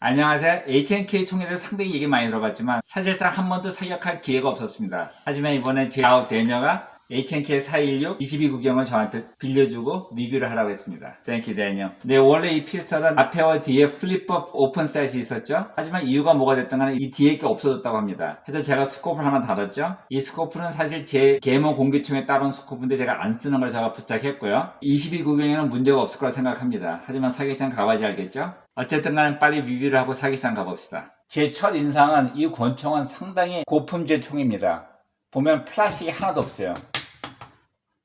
안녕하세요. H&K 총에 대해서 상당히 얘기 많이 들어봤지만 사실상 한 번도 사격할 기회가 없었습니다. 하지만 이번에 제 아홉 대녀가 H&K 416 22구경을 저한테 빌려주고 리뷰를 하라고 했습니다. Thank you, Daniel. 네, 원래 이 피스톨은 앞에와 뒤에 플립업 오픈 사이즈 있었죠? 하지만 이유가 뭐가 됐든 간에 이 뒤에 게 없어졌다고 합니다. 그래서 제가 스코프를 하나 달았죠? 이 스코프는 사실 제 계모 공기총에 따른 스코프인데 제가 안 쓰는 걸 제가 부착했고요. 22구경에는 문제가 없을 거라 생각합니다. 하지만 사격장 가봐야지 알겠죠? 어쨌든 간에 빨리 리뷰를 하고 사격장 가봅시다. 제 첫 인상은 이 권총은 상당히 고품질 총입니다. 보면 플라스틱이 하나도 없어요.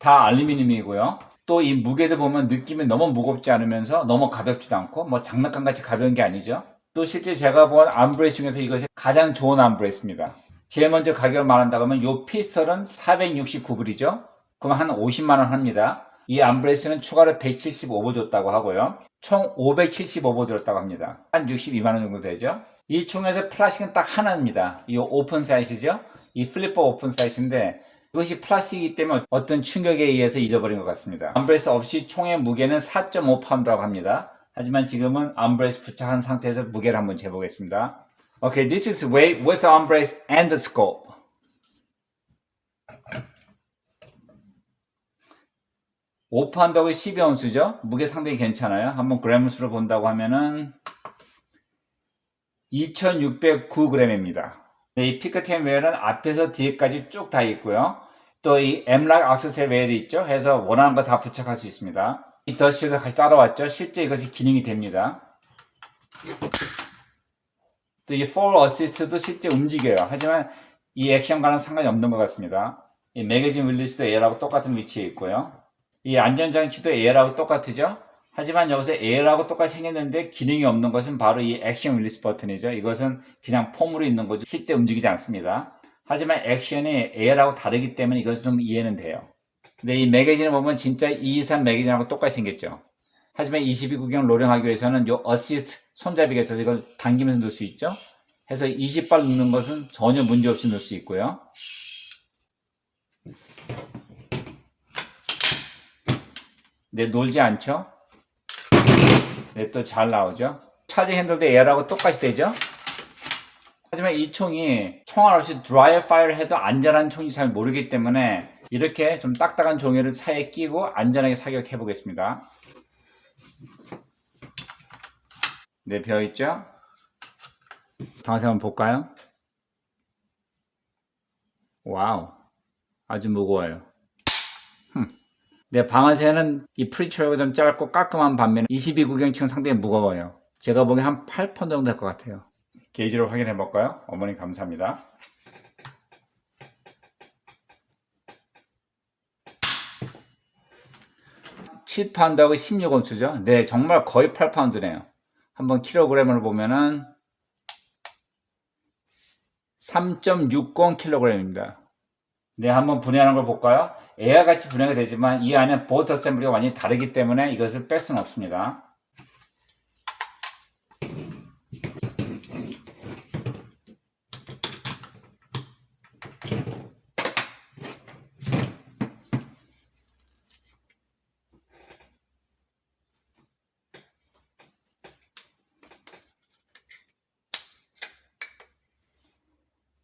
다 알루미늄이고요. 또 이 무게도 보면 느낌이 너무 무겁지 않으면서 너무 가볍지도 않고 뭐 장난감 같이 가벼운 게 아니죠. 또 실제 제가 본 암브레스 중에서 이것이 가장 좋은 암브레스입니다. 제일 먼저 가격을 말한다고 하면 이 피스톨은 469불이죠. 그럼 한 50만 원 합니다. 이 암브레스는 추가로 175보 줬다고 하고요. 총 575보 들었다고 합니다. 한 62만 원 정도 되죠. 이 총에서 플라스틱은 딱 하나입니다. 이 오픈 사이즈죠. 이 플리퍼 오픈 사이즈인데 이것이 플라스틱이기 때문에 어떤 충격에 의해서 잊어버린 것 같습니다. 암브레스 없이 총의 무게는 4.5파운드라고 합니다. 하지만 지금은 암브레스 부착한 상태에서 무게를 한번 재보겠습니다. Okay, this is weight with armbrace and the scope. 오파운드하고 12온수죠? 무게 상당히 괜찮아요. 한번 그램수로 본다고 하면은 2609g입니다. 네, 이 피크템 웨어는 앞에서 뒤에까지 쭉 다 있고요. 또 이 엠락 악세사리 웨어이 있죠. 해서 원하는 거 다 부착할 수 있습니다. 이 더시가 같이 따라왔죠. 실제 이것이 기능이 됩니다. 또이 for assist도 실제 움직여요. 하지만 이 액션과는 상관이 없는 것 같습니다. 이 매거진 릴리스도 A라고 똑같은 위치에 있고요. 이 안전장치도 A라고 똑같으죠. 하지만 여기서 A라고 똑같이 생겼는데 기능이 없는 것은 바로 이 액션 릴리스 버튼이죠. 이것은 그냥 폼으로 있는 거죠. 실제 움직이지 않습니다. 하지만 액션이 A라고 다르기 때문에 이것은 좀 이해는 돼요. 근데 이 매거진을 보면 진짜 223 매거진하고 똑같이 생겼죠. 하지만 22구경 로령하기 위해서는 요 어시스트 손잡이가 있어서 이걸 당기면서 넣을 수 있죠. 해서 20발 넣는 것은 전혀 문제 없이 넣을 수 있고요. 네, 놀지 않죠? 네, 또 잘 나오죠? 차징 핸들도 에어라고 똑같이 되죠? 하지만 이 총이 총알 없이 드라이어 파이를 해도 안전한 총인지 잘 모르기 때문에 이렇게 좀 딱딱한 종이를 사이에 끼고 안전하게 사격해 보겠습니다. 네, 벼 있죠? 방아쇠 한번 볼까요? 와우. 아주 무거워요. 흠. 네, 방아쇠는 이 프리처가 좀 짧고 깔끔한 반면에 22구경층은 상당히 무거워요. 제가 보기엔 한 8펀 정도 될 것 같아요. 게이지로 확인해 볼까요? 어머니 감사합니다. (7파운드) 하고 (16온수죠) 네 정말 거의 (8파운드네요) 한번 킬로그램을 보면은 3.60kg입니다. 네, 한번 분해하는 걸 볼까요? 에어 같이 분해가 되지만 이 안에 보트 어셈블리가 완전히 다르기 때문에 이것을 뺄 수는 없습니다.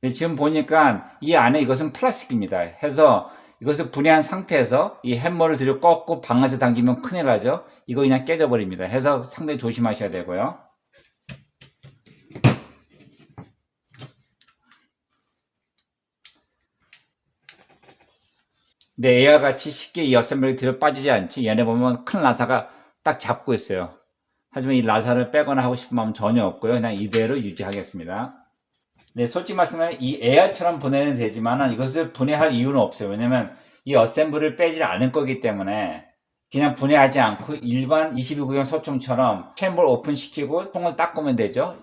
지금 보니까 이 안에 이것은 플라스틱입니다. 해서 이것을 분해한 상태에서 이 햄머를 들여 꺾고 방아쇠 당기면 큰일 나죠. 이거 그냥 깨져버립니다. 해서 상당히 조심하셔야 되고요. 네, 얘와 같이 쉽게 이 어셈블리 들어 빠지지 않지. 얘네 보면 큰 라사가 딱 잡고 있어요. 하지만 이 라사를 빼거나 하고 싶은 마음 전혀 없고요. 그냥 이대로 유지하겠습니다. 네, 솔직히 말씀하면 이 에어처럼 분해는 되지만 이것을 분해할 이유는 없어요. 왜냐면 이 어셈블을 빼지 않을 거기 때문에 그냥 분해하지 않고 일반 22구경 소총처럼 챔버를 오픈시키고 총을 닦으면 되죠.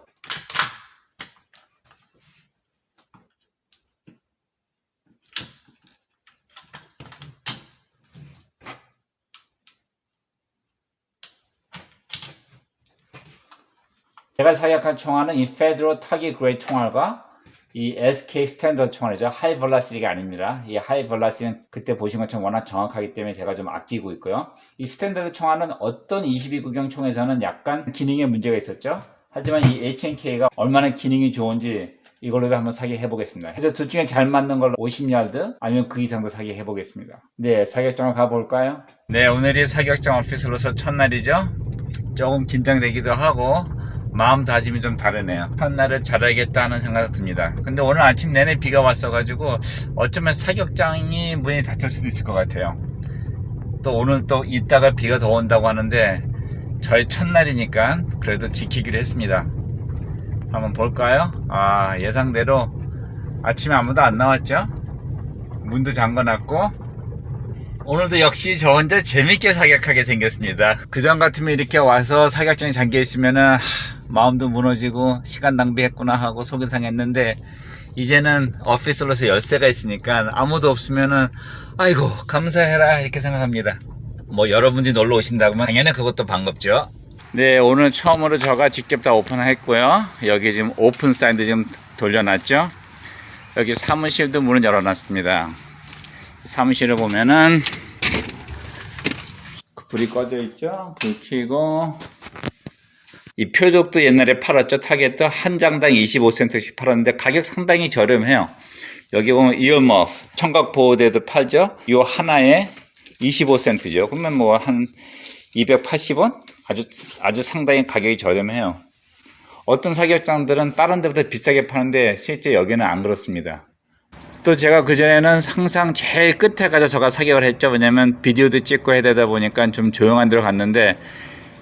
제가 사격한 총알은 이 페드로 타기 그레이 총알과 이 SK 스탠더드 총알이죠. 하이 벌라시티가 아닙니다. 이 하이 벌라시는 그때 보신 것처럼 워낙 정확하기 때문에 제가 좀 아끼고 있고요. 이 스탠더드 총알은 어떤 22구경 총에서는 약간 기능에 문제가 있었죠. 하지만 이 H&K가 얼마나 기능이 좋은지 이걸로도 한번 사격해 보겠습니다. 그래서 둘 중에 잘 맞는 걸로 50야드 아니면 그 이상도 사격해 보겠습니다. 네, 사격장을 가볼까요? 네, 오늘이 사격장 오피스로서 첫날이죠. 조금 긴장되기도 하고 마음다짐이 좀 다르네요. 첫날을 잘하겠다는 생각이 듭니다. 근데 오늘 아침 내내 비가 왔어가지고 어쩌면 사격장이 문이 닫힐 수도 있을 것 같아요. 또 오늘 또 이따가 비가 더 온다고 하는데 저의 첫날이니까 그래도 지키기로 했습니다. 한번 볼까요? 아 예상대로 아침에 아무도 안 나왔죠? 문도 잠궈놨고 오늘도 역시 저 혼자 재밌게 사격하게 생겼습니다. 그전 같으면 이렇게 와서 사격장에 잠겨 있으면은 하, 마음도 무너지고 시간 낭비했구나 하고 속이 상했는데 이제는 오피스로서 열쇠가 있으니까 아무도 없으면은 아이고 감사해라 이렇게 생각합니다. 뭐 여러분들이 놀러 오신다면 당연히 그것도 반갑죠. 네 오늘 처음으로 저가 직접 다 오픈했고요. 여기 지금 오픈 사인도 지금 돌려놨죠. 여기 사무실도 문을 열어놨습니다. 사무실을 보면은 그 불이 꺼져 있죠. 불 켜고 이 표적도 옛날에 팔았죠. 타겟도 한 장당 25센트씩 팔았는데 가격 상당히 저렴해요. 여기 보면 이어머프 청각 보호대도 팔죠. 요 하나에 25센트죠. 그러면 뭐 한 280원? 아주 아주 상당히 가격이 저렴해요. 어떤 사격장들은 다른 데보다 비싸게 파는데 실제 여기는 안 그렇습니다. 또 제가 그전에는 항상 제일 끝에 가서 제가 사격을 했죠. 왜냐면 비디오도 찍고 해야 되다 보니까 좀 조용한 데로 갔는데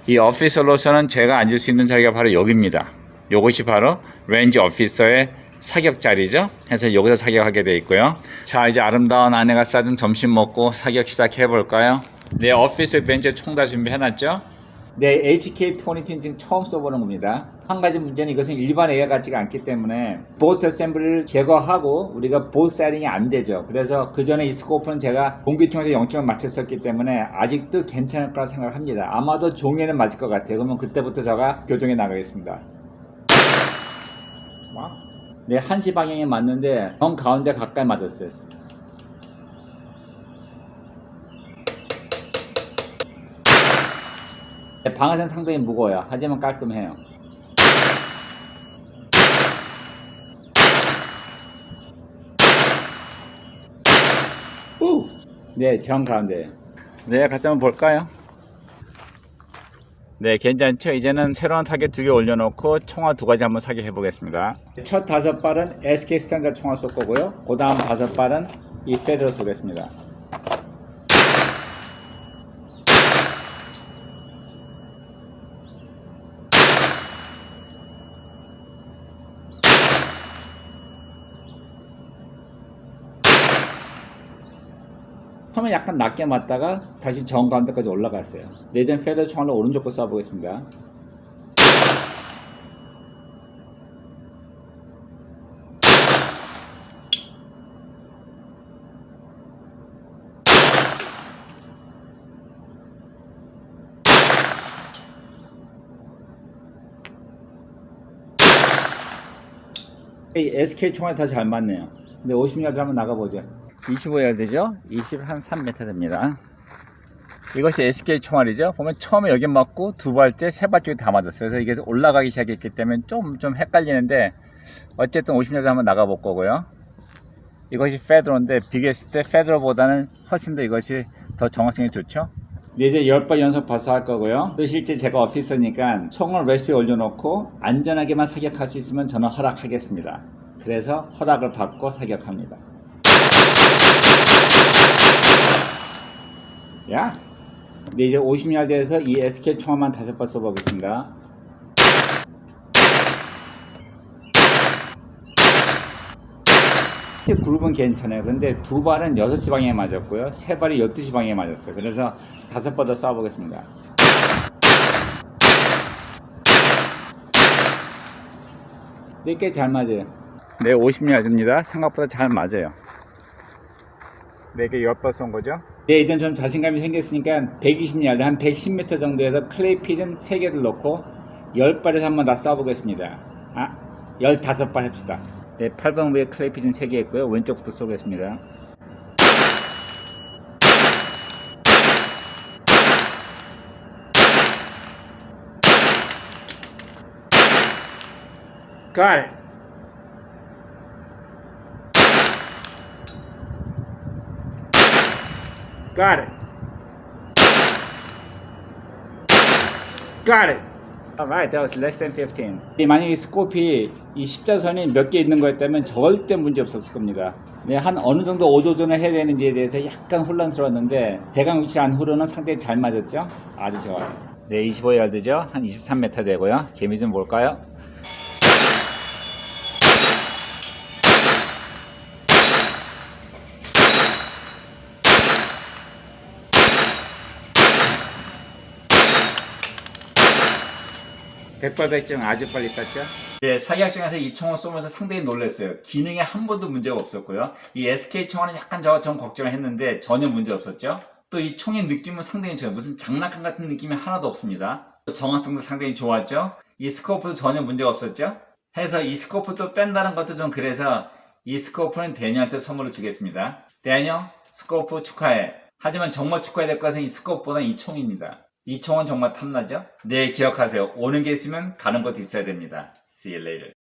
이 오피서로서는 제가 앉을 수 있는 자리가 바로 여기입니다. 요것이 바로 렌지 오피서의 사격 자리죠. 그래서 여기서 사격하게 돼 있고요. 자, 이제 아름다운 아내가 싸준 점심 먹고 사격 시작해 볼까요? 네, 오피스 벤치에 총다 준비해놨죠? 네, HK20T는 지금 처음 써보는 겁니다. 한 가지 문제는 이것은 일반 에어 같지가 않기 때문에 보트 어셈블리를 제거하고 우리가 보트 세팅이 안 되죠. 그래서 그 전에 이 스코프는 제가 공기통에서 0점을 맞췄었기 때문에 아직도 괜찮을 거라 생각합니다. 아마도 종에는 맞을 것 같아요. 그러면 그때부터 제가 교정에 나가겠습니다. 네, 1시 방향에 맞는데 정 가운데 가까이 맞았어요. 방아쇠는 상당히 무거워요. 하지만 깔끔해요. 우! 네, 정 가운데. 네, 같이 한번 볼까요? 네, 괜찮죠? 이제는 새로운 타겟 두 개 올려놓고 총알 두 가지 한번 사격해 보겠습니다. 첫 다섯 발은 SK 스탠다드 총알 쏠 거고요. 그 다음 다섯 발은 이 페드로 쏘겠습니다. 처음에 약간 낮게 맞다가 다시 정 가운데까지 올라갔어요. 내전 페더 총알로 오른쪽 거 쏴보겠습니다. 이 SK 총알이 다잘 맞네요. 근데 50야드 한번 나가보죠. 25야드죠? 20한 3m 됩니다. 이것이 SK 총알이죠. 보면 처음에 여기 맞고 두 발째, 세 발째 다 맞았어요. 그래서 이게 올라가기 시작했기 때문에 좀, 좀 헷갈리는데 어쨌든 50야드 한번 나가볼 거고요. 이것이 페드로인데 비교했을 때 페드로보다는 훨씬 더 이것이 더 정확성이 좋죠. 이제 10번 연속 발사할 거고요. 또 실제 제가 오피서니까 총을 레스에 올려놓고 안전하게만 사격할 수 있으면 저는 허락하겠습니다. 그래서 허락을 받고 사격합니다. 야! 네, 이제 50야드에서 이 SK 총알만 다섯 발 쏘보겠습니다. 실제 그룹은 괜찮아요. 근데 두 발은 6시 방향에 맞았고요. 세 발이 12시 방향에 맞았어요. 그래서 다섯 번더 쏴보겠습니다. 네, 꽤 잘 맞아요. 네, 50야드입니다. 생각보다 잘 맞아요. 4개 10번 쏜 거죠? 네, 이젠 좀 자신감이 생겼으니까 120야드, 한 110m 정도에서 클레이 피즌 3개를 넣고 10발에서 한번 다 쏴보겠습니다. 아, 15발 합시다. 네, 8번 위에 클레이 피즌 3개 있고요. 왼쪽부터 쏘겠습니다. Got. Got it. Got it. Alright, that was less than 15. 이 만약에 이 스코피 이 십자선이 몇 개 있는 거였다면 절대 문제 없었을 겁니다. 네, 한 어느 정도 오조전을 해야 되는지에 대해서 약간 혼란스러웠는데 대강 위치 안후로는 상당히 잘 맞았죠? 아주 좋아요. 네, 25야드죠? 한 23m 되고요. 재미 좀 볼까요? 백발백중 아주 빨리 쐈죠? 네, 사격장에서 이 총을 쏘면서 상당히 놀랐어요. 기능에 한 번도 문제가 없었고요. 이 SK 총알은 약간 저좀 걱정을 했는데 전혀 문제 없었죠? 또 이 총의 느낌은 상당히 좋아요. 무슨 장난감 같은 느낌이 하나도 없습니다. 정확성도 상당히 좋았죠? 이 스코프도 전혀 문제가 없었죠? 해서 이 스코프 또 뺀다는 것도 좀 그래서 이 스코프는 대녀한테 선물로 주겠습니다. 대녀, 스코프 축하해. 하지만 정말 축하해야 될 것은 이 스코프보다 이 총입니다. 이 총은 정말 탐나죠? 네, 기억하세요. 오는 게 있으면 가는 것도 있어야 됩니다. See you later.